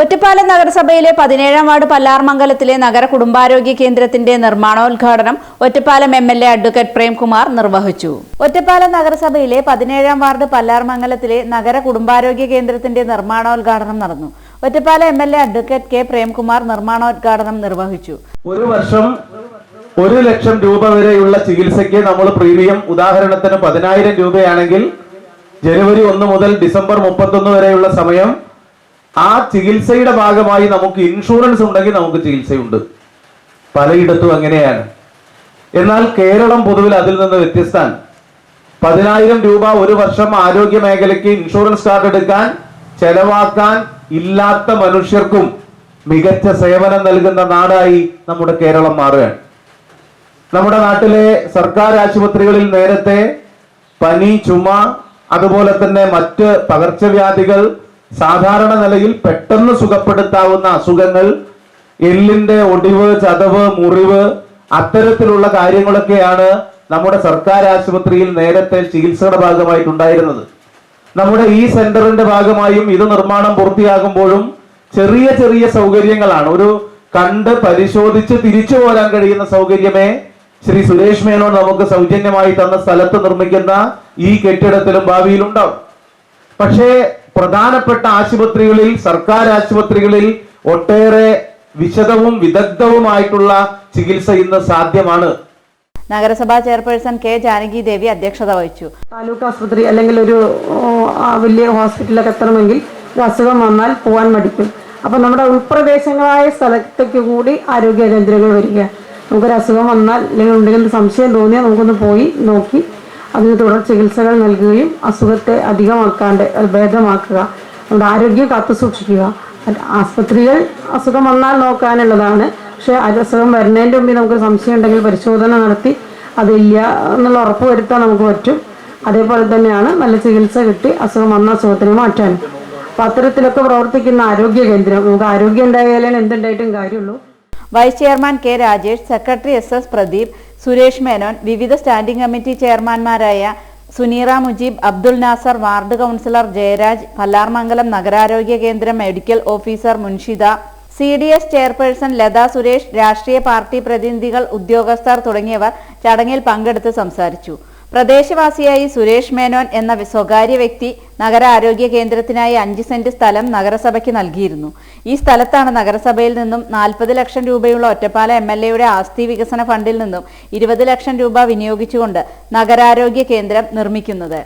ഒറ്റപ്പാലം നഗരസഭയിലെ പതിനേഴാം വാർഡ് പല്ലാർമംഗലത്തിലെ നഗര കുടുംബാരോഗ്യ കേന്ദ്രത്തിന്റെ നിർമ്മാണോദ്ഘാടനം Ottapalam M L A advocate Premkumar നിർവഹിച്ചു. ഒറ്റപ്പാലം നഗരസഭയിലെ പതിനേഴാം വാർഡ് പല്ലാർമംഗലത്തിലെ നഗര കുടുംബാരോഗ്യ കേന്ദ്രത്തിന്റെ നിർമ്മാണോദ്ഘാടനം നടന്നു. Ottapalam M L A advocate K Premkumar നിർമ്മാണോദ്ഘാടനം നിർവഹിച്ചു. ഒരു വർഷം ഒരു ലക്ഷം രൂപ വരെയുള്ള ചികിത്സയ്ക്ക് നമ്മൾ പ്രീമിയം ഉദാഹരണത്തിന് പതിനായിരം രൂപയാണെങ്കിൽ ജനുവരി ഒന്ന് മുതൽ ഡിസംബർ മുപ്പത്തൊന്ന് വരെയുള്ള സമയം ആ ചികിത്സയുടെ ഭാഗമായി നമുക്ക് ഇൻഷുറൻസ് ഉണ്ടെങ്കിൽ നമുക്ക് ചികിത്സയുണ്ട്. പലയിടത്തും അങ്ങനെയാണ്. എന്നാൽ കേരളം പൊതുവിൽ അതിൽ നിന്ന് വ്യത്യസ്തമാണ്. പതിനായിരം രൂപ ഒരു വർഷം ആരോഗ്യ മേഖലയ്ക്ക് ഇൻഷുറൻസ് കാർഡ് എടുക്കാൻ ചെലവാക്കാൻ ഇല്ലാത്ത മനുഷ്യർക്കും മികച്ച സേവനം നൽകുന്ന നാടായി നമ്മുടെ കേരളം മാറുകയാണ്. നമ്മുടെ നാട്ടിലെ സർക്കാർ ആശുപത്രികളിൽ നേരത്തെ പനി ചുമ അതുപോലെ തന്നെ മറ്റ് പകർച്ചവ്യാധികൾ സാധാരണ നിലയിൽ പെട്ടെന്ന് സുഖപ്പെടുത്താവുന്ന അസുഖങ്ങൾ എല്ലിന്റെ ഒടിവ് ചതവ് മുറിവ് അത്തരത്തിലുള്ള കാര്യങ്ങളൊക്കെയാണ് നമ്മുടെ സർക്കാർ ആശുപത്രിയിൽ നേരത്തെ ചികിത്സയുടെ ഭാഗമായിട്ടുണ്ടായിരുന്നത്. നമ്മുടെ ഈ സെന്ററിന്റെ ഭാഗമായും ഇത് നിർമ്മാണം പൂർത്തിയാകുമ്പോഴും ചെറിയ ചെറിയ സൗകര്യങ്ങളാണ്. ഒരു കണ്ട് പരിശോധിച്ച് തിരിച്ചു പോരാൻ കഴിയുന്ന സൗകര്യമേ ശ്രീ സുരേഷ് മേനോൻ നമുക്ക് സൗജന്യമായി തന്ന സ്ഥലത്ത് നിർമ്മിക്കുന്ന ഈ കെട്ടിടത്തിലും ഭാവിയിലുണ്ടാവും. പക്ഷേ പ്രധാനപ്പെട്ട ആശുപത്രികളിൽ സർക്കാർ ആശുപത്രികളിൽ ഒട്ടേറെ വിശദവും വിദഗ്ധവുമായിട്ടുള്ള ചികിത്സ ഇന്ന് സാധ്യമാണ്. നഗരസഭാ ചെയർപേഴ്സൺ കെ ജാനകി ദേവി അധ്യക്ഷത വഹിച്ചു. താലൂക്ക് ആശുപത്രി അല്ലെങ്കിൽ ഒരു വലിയ ഹോസ്പിറ്റലൊക്കെ എത്തണമെങ്കിൽ ഒരു അസുഖം വന്നാൽ പോകാൻ മടിക്കും. അപ്പോൾ നമ്മുടെ ഉൾപ്രദേശങ്ങളായ സ്ഥലത്തേക്ക് കൂടി ആരോഗ്യ കേന്ദ്രങ്ങൾ വരിക. നമുക്കൊരു അസുഖം വന്നാൽ അല്ലെങ്കിൽ എന്തെങ്കിലും സംശയം തോന്നിയാൽ നമുക്കൊന്ന് പോയി നോക്കി അതിന് തുടർ ചികിത്സകൾ നൽകുകയും അസുഖത്തെ അധികമാക്കാണ്ട് ഭേദമാക്കുക. നമ്മുടെ ആരോഗ്യം കാത്തു സൂക്ഷിക്കുക. ആസ്പത്രികൾ അസുഖം വന്നാൽ നോക്കാനുള്ളതാണ്. പക്ഷേ അസുഖം വരുന്നതിന്റെ മുമ്പ് നമുക്ക് സംശയം ഉണ്ടെങ്കിൽ പരിശോധന നടത്തി അതില്ല എന്നുള്ള ഉറപ്പ് വരുത്താൻ നമുക്ക് പറ്റും. അതേപോലെ തന്നെയാണ് നല്ല ചികിത്സ കിട്ടി അസുഖം വന്ന അസുഖത്തിന് മാറ്റാനും അപ്പം അത്തരത്തിലൊക്കെ പ്രവർത്തിക്കുന്ന ആരോഗ്യ കേന്ദ്രം നമുക്ക് ആരോഗ്യം ഉണ്ടായാലേ എന്തുണ്ടായിട്ടും കാര്യമുള്ളൂ. Vice chairman K Rajesh secretary S S Pradeep Suresh Menon വിവിധ സ്റ്റാൻഡിംഗ് കമ്മിറ്റി ചെയർമാൻമാരായ സുനീറ മുജീബ് അബ്ദുൽ നാസർ വാർഡ് കൗൺസിലർ ജയരാജ് പല്ലാർമംഗലം നഗരാരോഗ്യ കേന്ദ്രം medical officer Munshida C D S chairperson Latha Suresh രാഷ്ട്രീയ പാർട്ടി പ്രതിനിധികൾ ഉദ്യോഗസ്ഥർ തുടങ്ങിയവർ ചടങ്ങിൽ പങ്കെടുത്ത് സംസാരിച്ചു. പ്രദേശവാസിയായി സുരേഷ് മേനോൻ എന്ന സ്വകാര്യ വ്യക്തി നഗരാരോഗ്യ കേന്ദ്രത്തിനായി അഞ്ച് സെന്റ് സ്ഥലം നഗരസഭയ്ക്ക് നൽകിയിരുന്നു. ഈ സ്ഥലത്താണ് നഗരസഭയിൽ നിന്നും നാൽപ്പത് ലക്ഷം രൂപയുള്ള ഒറ്റപ്പാല എം എൽ എയുടെ ആസ്തി വികസന ഫണ്ടിൽ നിന്നും ഇരുപത് ലക്ഷം രൂപ വിനിയോഗിച്ചുകൊണ്ട് നഗരാരോഗ്യ കേന്ദ്രം നിർമ്മിക്കുന്നത്.